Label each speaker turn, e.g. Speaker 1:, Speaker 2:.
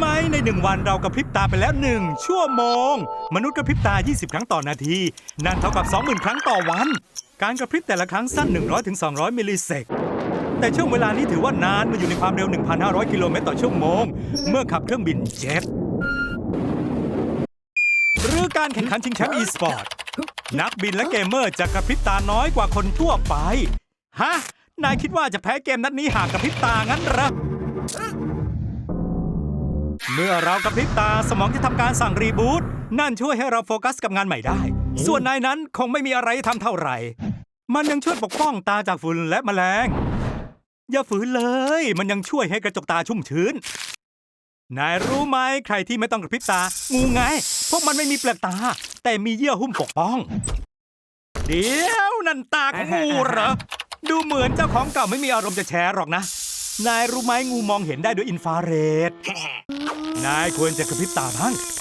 Speaker 1: ไหมในหนึ่งวันเรากระพริบตาไปแล้วหนึ่งชั่วโมง มนุษย์กระพริบตา 20 ครั้งต่อนาที นั่นเท่ากับ 20,000 ครั้งต่อวัน การกระพริบแต่ละครั้งสั้น 100ถึง200 มิลลิเซกแต่ช่วงเวลานี้ถือว่านานมื่อยู่ในความเร็ว 1,500 กิโลเมตรต่อชั่วโมง เมื่อขับเครื่องบินเจ็ตหรือการแข่งขันชิงแชมป์ e-sport นักบินและเกมเมอร์จะกระพริบตาน้อยกว่าคนทั่วไป ฮะ นายคิดว่าจะแพ้เกมนัดนี้หากกระพริบตางั้นหรอ มื่อเรากระพริบตาสมองจะทำการสั่งรีบูตนั่นช่วยให้เราโฟกัสกับงานใหม่ได้ ส่วนนายนั้นคงไม่มีอะไรทำเท่าไหร่ มันยังช่วยปกป้องตาจากฝุ่นและแมลง อย่าฝืนเลย มันยังช่วยให้กระจกตาชุ่มชื้น นายรู้ไหมใครที่ไม่ต้องกระพริบตา งูไง พวกมันไม่มีเปลือกตา แต่มีเยื่อหุ้มปกป้อง เดี๋ยวนั่นตาของงูเหรอ ดูเหมือนเจ้าของเก่าไม่มีอารมณ์จะแชร์หรอกนะ นายรู้ไหมงูมองเห็นได้ด้วยอินฟราเรด นายควรจะกระพริบตาบ้าง